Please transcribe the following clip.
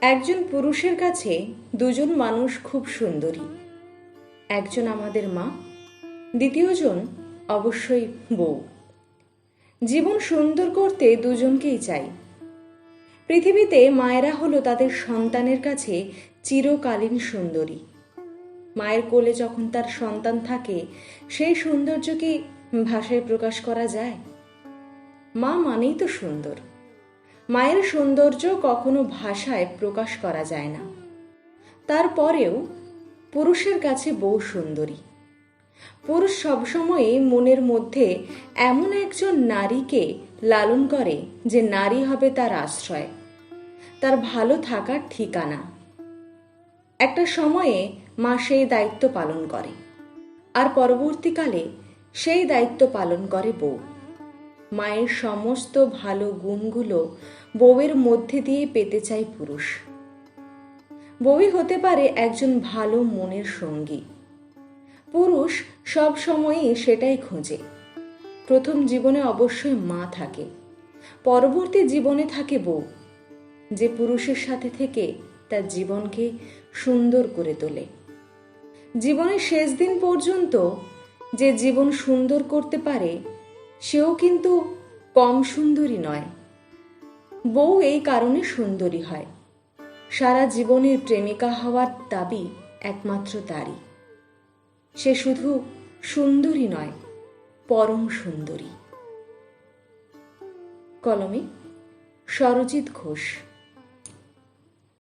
একজন পুরুষের কাছে দুজন মানুষ খুব সুন্দরী। একজন আমাদের মা, দ্বিতীয়জন অবশ্যই বউ। জীবন সুন্দর করতে দুজনকেই চাই। পৃথিবীতে মায়েরা হলো তাদের সন্তানের কাছে চিরকালীন সুন্দরী। মায়ের কোলে যখন তার সন্তান থাকে, সেই সৌন্দর্য কি ভাষায় প্রকাশ করা যায়। মা মানেই তো সুন্দর। মায়ের সৌন্দর্য কখনো ভাষায় প্রকাশ করা যায় না। তারপরেও পুরুষের কাছে বউ সুন্দরী। পুরুষ সবসময়ই মনের মধ্যে এমন একজন নারীকে লালন করে যে নারী হবে তার আশ্রয়। তার ভালো থাকার ঠিকানা। একটা সময়ে মা সেই দায়িত্ব পালন করে। আর পরবর্তীকালে সেই দায়িত্ব পালন করে বউ। মায়ের সমস্ত ভালো গুণগুলো বউয়ের মধ্যে দিয়ে পেতে চায় পুরুষ। বউই হতে পারে একজন ভালো মনের সঙ্গী। পুরুষ সব সময়ই সেটাই খোঁজে। প্রথম জীবনে অবশ্যই মা থাকে, পরবর্তী জীবনে থাকে বউ, যে পুরুষের সাথে থেকে তার জীবনকে সুন্দর করে তোলে। জীবনের শেষ দিন পর্যন্ত যে জীবন সুন্দর করতে পারে সেও কিন্তু কম সুন্দরী নয়। বউ এই কারণে সুন্দরী হয়। সারা জীবনের প্রেমিকা হওয়ার দাবি একমাত্র তারই। সে শুধু সুন্দরী নয়, পরম সুন্দরী। কলমে সরজিৎ ঘোষ।